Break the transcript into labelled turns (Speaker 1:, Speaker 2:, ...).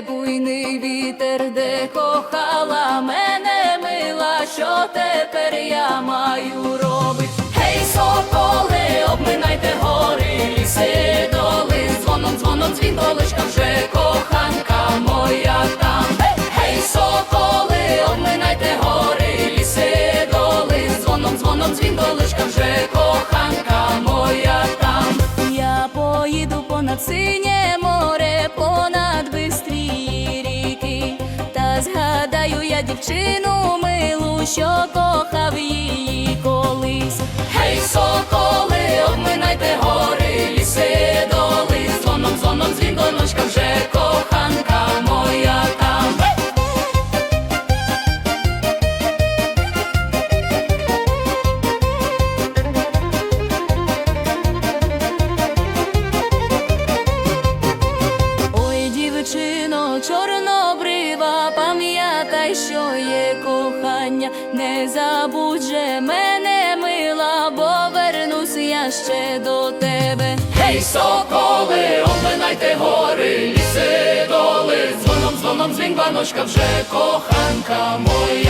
Speaker 1: буйний вітер, де кохала мене мила, що тепер я маю робить. Гей, соколи, обминайте гори, ліси, доли, дзвоном, дзвоном, дзвінтоличка вже коханка моя там. Гей, соколи, обминайте гори, ліси, доли, дзвоном, дзвоном, дзвінтоличка вже коханка моя там. Я поїду понад сині. Згадаю я дівчину милу, що кохав що є кохання, не забудь же мене, мила, бо вернусь я ще до тебе. Гей, соколи, оминайте гори, ліси, доли, дзвоном, дзвоном, дзвінь, баночка вже коханка моя